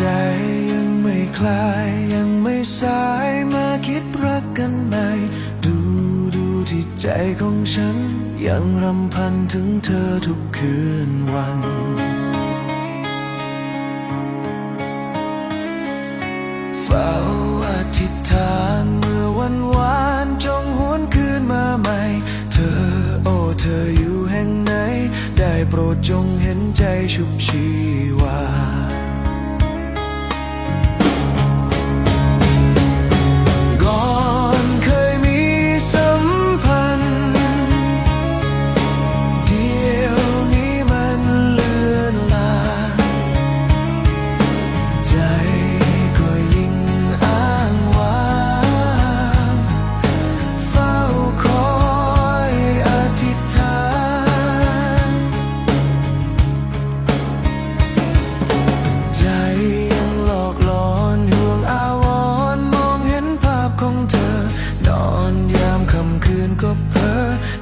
ใจยังไม่คลายยังไม่สายมาคิดรักกันใหม่ดูดูที่ใจของฉัน ยังรำพันถึงเธอทุกคืนวันเฝ้าอธิษฐานเมื่อวันวานจงหวนคืนมาใหม่ เธอโอ้เธออยู่แห่งไหน ได้โปรดจงเห็นใจชุบชีวา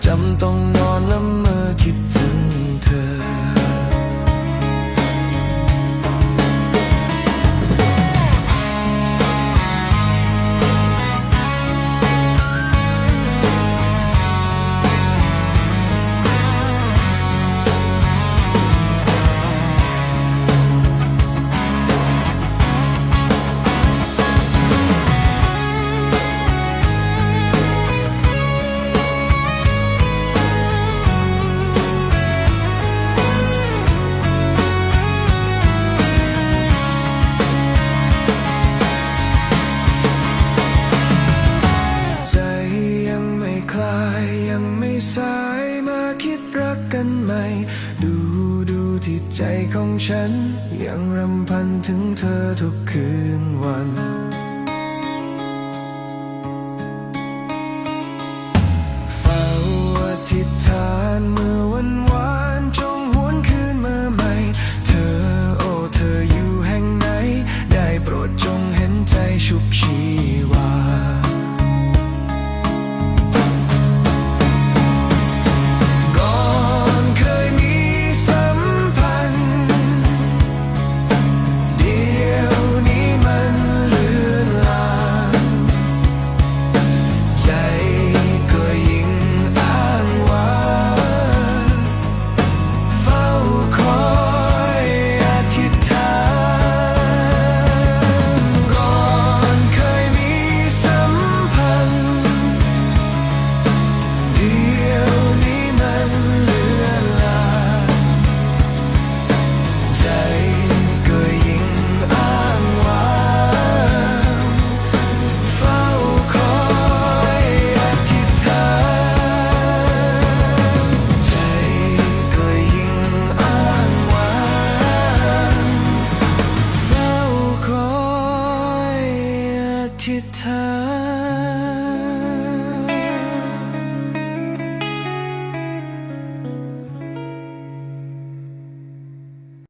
จำต้องนอนละ ที่ใจของฉัน ยังรำพันถึงเธอทุกคืนวัน